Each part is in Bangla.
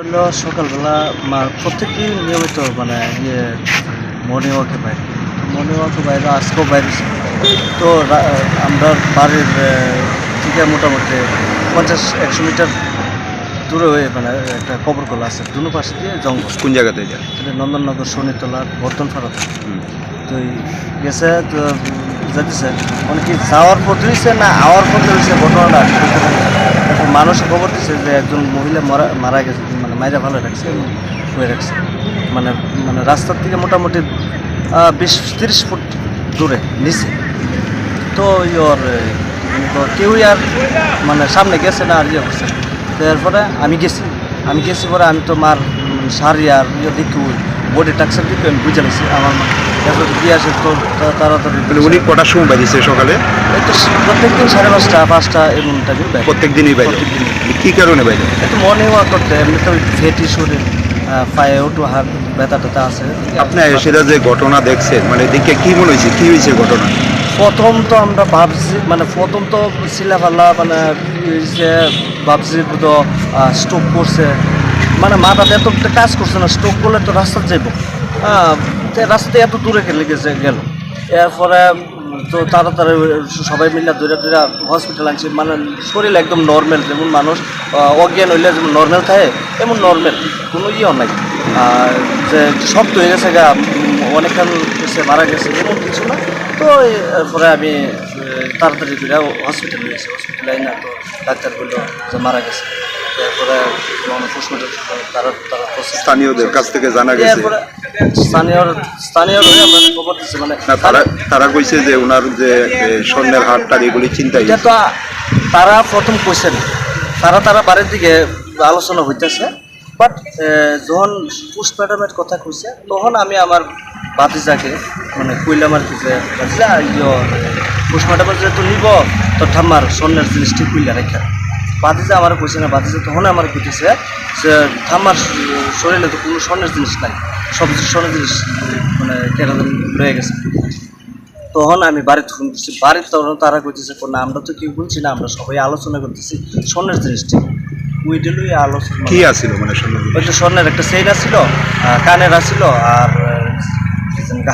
হলো সকালবেলা মা- প্রত্যেকদিন নিয়মিত মানে ইয়ে মর্নিং ওয়াকে বাইরে। মর্নিং ওয়াকে বাইরে আজকেও বাইরে তো আমরা বাড়ির থেকে মোটামুটি পঞ্চাশ একশো মিটার দূরে হয়ে মানে একটা কবরকলা আছে দুনো পাশে দিয়ে জঙ্গল। কোন জায়গাতে এটা? এটা নন্দননগর শনিতলা বর্তনপাড়া। তো এই গেছে তো যাইতেছে অনেকে যাওয়ার পথে হয়েছে না আওয়ার পথে হয়েছে ঘটনাটা মানুষ খবর দিচ্ছে যে একজন মহিলা মারা মারা গেছে মানে মাইরা ভালো রাখছে হয়ে রাখছে। মানে মানে রাস্তার থেকে মোটামুটি বিশ, তিরিশ ফুট দূরে, নিচে। তো ওর তো কেউই আর মানে সামনে গেছে না আর ইয়ে করছে। তো এরপরে আমি গেছি। আমি গেছি পরে আমি তো মার শাড়ি আর ইয়ে দেখি বডি টাক্সার দিকে আমি বুঝে নিছি। আমার দিয়ে আসে তো তাড়াতাড়ি মানে উনি কটার সময় বাজিছে সকালে? প্রত্যেক দিন সাড়ে পাঁচটা পাঁচটা এমন টাইমে প্রত্যেক দিনই বাইরে। কি কারণে বাইরে একটু মর্নিং ওয়াক করতে এমনি তো ফেটি শরীর পায়ে একটু হাত ব্যথা ট্যাথা আছে। আপনি সেটা যে ঘটনা দেখছেন মানে দেখে কি মনে হয়েছে? কি হয়েছে ঘটনা? প্রথম তো আমরা ভাবছি মানে প্রথম তো সিলাফাল্লা মানে ভাবছি তো স্টোক করছে। মানে মাথাতে এত কাজ করছে না স্টোক করলে তো রাস্তা যাইব। হ্যাঁ রাস্তাতে এত দূরে গেলে গেছে গেল। এরপরে তো তাড়াতাড়ি সবাই মিলে দূরে দূরে হসপিটাল আনছি। মানে শরীর একদম নর্মাল যেমন মানুষ অজ্ঞান হইলে যেমন নর্মাল থাকে এমন নর্মাল কোনো ইয়েও নাই। আর যে শক্ত হয়ে গেছে গা অনেকক্ষণ সে মারা গেছে, এমন কিছু না। তো এরপরে আমি তাড়াতাড়ি করে হসপিটালে গেছি হসপিটালে না তো ডাক্তার বলল যে মারা গেছে। তারা তারা স্থানীয়দের কাছ থেকে জানা গেছে। স্থানীয় স্থানীয় খবর দিচ্ছে মানে তারা তারা কইছে যে ওনার যে স্বর্ণের হারটার এগুলি চিন্তাই তো তারা প্রথম কোয়েশ্চেন তারা তারা বাড়ির দিকে আলোচনা হইতেছে বাট যখন পুষ্প ম্যাডামের কথা কইছে তখন আমি আমার বাতিজাকে মানে কইলাম আর কি যে বাতিজা ইয়ো পুষ্প ম্যাডামের যেহেতু নিব তো ঠাম্মার স্বর্ণের জিনিসটি কইলা রেখে। বাতিজা আমার কইছে না বাতিজা তখন আমার কইতেছে যে ঠাম্মার শরীরে তো কোনো স্বর্ণের জিনিস নাই সব স্বর্ণের জিনিস মানে কেন রয়ে গেছে। তখন আমি বাড়িতে ফোন করছি বাড়ির তখন তারা কইতেছে না আমরা তো কেউ বলছি না আমরা সবাই আলোচনা করতেছি স্বর্ণের জিনিসটি ওইটা লই আলোচনা কি আছিল মানে স্বর্ণের ওই তো স্বর্ণের একটা আছিল আহ, কানের আছিল আর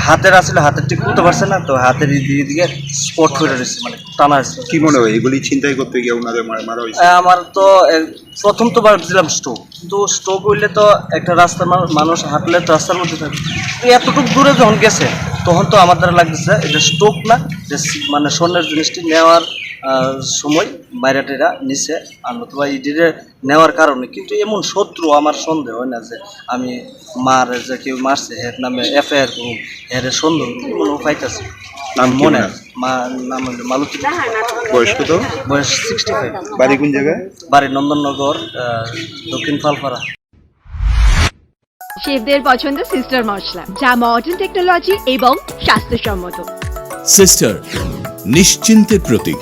হাতের আসলে হাতের ঠিক করতে পারছে না তো হাতের দিকে স্পট করে রয়েছে মানে টানা কি মনে হয় এগুলি চিন্তাই করতে গিয়ে ওনাদের মারা- মারা হয়েছে? আমার তো প্রথম তো বার ভাবছিলাম স্টোক কিন্তু স্টোক হইলে তো একটা রাস্তা মা- মানুষ হাঁটলে তো রাস্তার মধ্যে থাকে। এতটুকু দূরে যখন গেছে তখন তো আমার দ্বারা লাগতেছে এটা স্টোক না যে মানে স্বর্ণের জিনিসটি নেওয়ার সময় বাইরাটেরা নিচে আর নতুবা ইডিরে নেওয়ার কারণে কিন্তু এমন শত্রু আমার সন্দেহ হয় না যে আমি মার যে কেউ মারছে এর নামে এফআইআর করুন এর সন্দেহ এমন পাইতেছে নাম মনে আছে। মা নাম হলো মালতী। বয়স কত? বয়স সিক্সটি ফাইভ বাড়ি কোন জায়গায়? বাড়ি নন্দননগর আহ, দক্ষিণ ফালপাড়া। শেফদের পছন্দ সিস্টার মশলা যা মডার্ন টেকনোলজি এবং স্বাস্থ্যসম্মত। সিস্টার নিশ্চিন্তের প্রতীক।